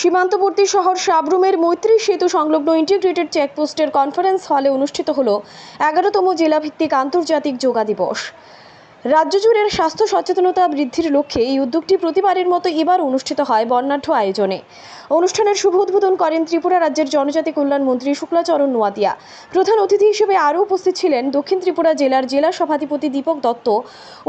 সীমান্তবর্তী শহর সাবরুমের মৈত্রী সেতু সংলগ্ন ইন্টিগ্রেটেড চেকপোস্টের কনফারেন্স হলে অনুষ্ঠিত হল এগারোতম জেলাভিত্তিক আন্তর্জাতিক যোগা দিবস। রাজ্য জুড়ে স্বাস্থ্য সচেতনতা বৃদ্ধির লক্ষ্যে এই উদ্যোগটি প্রতিবারের মতো এবার অনুষ্ঠিত হয় বর্ণাঢ্য আয়োজনে। অনুষ্ঠানের শুভ উদ্বোধন করেন ত্রিপুরা রাজ্যের জনজাতি কল্যাণ মন্ত্রী শুক্লাচরণ নোয়াতিয়া প্রধান অতিথি হিসেবে আরও উপস্থিত ছিলেন দক্ষিণ ত্রিপুরা জেলার জেলা সভাধিপতি দীপক দত্ত,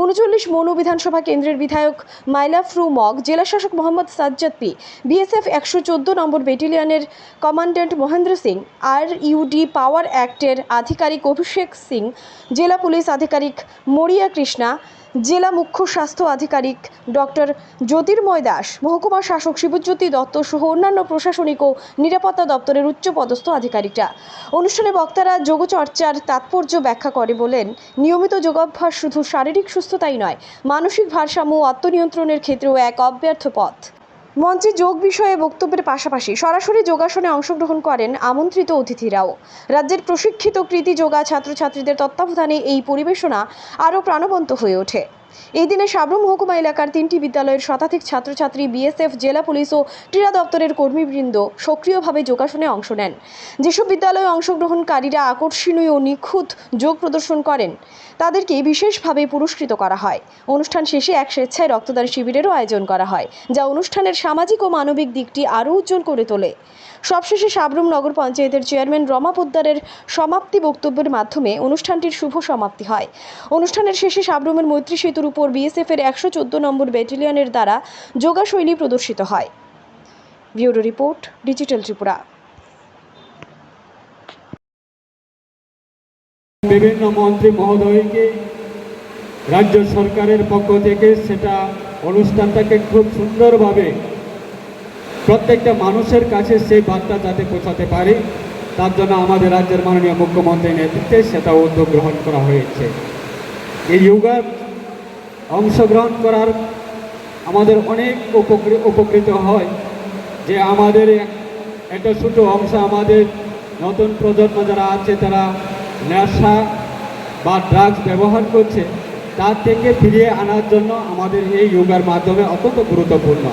উনচল্লিশ মৌন বিধানসভা কেন্দ্রের বিধায়ক মাইলা ফ্রু মগ, জেলা শাসক মোহাম্মদ সাজ্জাদ পি, বিএসএফ একশো চোদ্দ নম্বর ব্যাটালিয়নের কমান্ড্যান্ট মহেন্দ্র সিং আর ইউডি পাওয়ার অ্যাক্টের আধিকারিক অভিষেক সিং, জেলা পুলিশ আধিকারিক মরিয়া কৃষ্ণা জেলা মুখ্য স্বাস্থ্য আধিকারিক ডক্টর জ্যোতির্ময় দাস, মহকুমা শাসক শিবজ্যোতি দত্ত সহ অন্যান্য প্রশাসনিক ও নিরাপত্তা দপ্তরের উচ্চপদস্থ আধিকারিকরা। অনুষ্ঠানে বক্তারা যোগচর্চার তাৎপর্য ব্যাখ্যা করে বলেন, নিয়মিত যোগাভ্যাস শুধু শারীরিক সুস্থতাই নয়, মানসিক ভারসাম্য ও আত্মনিয়ন্ত্রণের ক্ষেত্রেও এক অব্যর্থ পথ। মঞ্চে যোগ বিষয়ে বক্তব্যের পাশাপাশি সরাসরি যোগাসনে অংশগ্রহণ করেন আমন্ত্রিত অতিথিরাও। রাজ্যের প্রশিক্ষিত কৃতি যোগা ছাত্রছাত্রীদের তত্ত্বাবধানে এই পরিবেশনা আরও প্রাণবন্ত হয়ে ওঠে। এই দিনে সাবরুম মহকুমা এলাকার তিনটি বিদ্যালয়ের শতাধিক ছাত্রছাত্রী, বিএসএফ, জেলা পুলিশ ও ক্রীড়া দপ্তরের কর্মীবৃন্দ সক্রিয়ভাবে যোগাসনে অংশ নেন। যেসব বিদ্যালয়ে অংশগ্রহণকারীরা আকর্ষণীয় ও নিখুঁত যোগ প্রদর্শন করেন, তাদেরকে বিশেষভাবে পুরস্কৃত করা হয়। অনুষ্ঠান শেষে এক স্বেচ্ছায় রক্তদান শিবিরেরও আয়োজন করা হয়, যা অনুষ্ঠানের সামাজিক ও মানবিক দিকটি আরও উজ্জ্বল করে তোলে। সবশেষে সাবরুম নগর পঞ্চায়েতের চেয়ারম্যান রমা পোদ্দারের সমাপ্তি বক্তব্যের মাধ্যমে অনুষ্ঠানটির শুভ সমাপ্তি হয়। অনুষ্ঠানের শেষে সাবরুমের মৈত্রী সেতুর উপর বিএসএফের একশো চোদ্দ নম্বর ব্যাটালিয়নের দ্বারা যোগাশৈলী প্রদর্শিত হয়। Bureau report, digital Tripura. বিভিন্ন মন্ত্রী মহোদয়কে রাজ্য সরকারের পক্ষ থেকে সেটা অনুষ্ঠানটাকে খুব সুন্দরভাবে প্রত্যেকটা মানুষের কাছে সেই বার্তা যাতে পৌঁছাতে পারে, তার জন্য আমাদের রাজ্যের মাননীয় মুখ্যমন্ত্রীর নেতৃত্বে সেটা উদ্যোগ গ্রহণ করা হয়েছে। এই যোগার অংশগ্রহণ করার আমাদের অনেক উপকৃ- উপকৃত হয় যে আমাদের একটা ছোটো অংশ আমাদের নতুন প্রজন্ম যারা আছে তারা নেশা বা ড্রাগস ব্যবহার করছে, তার থেকে ফিরিয়ে আনার জন্য আমাদের এই যোগার মাধ্যমে অত্যন্ত গুরুত্বপূর্ণ।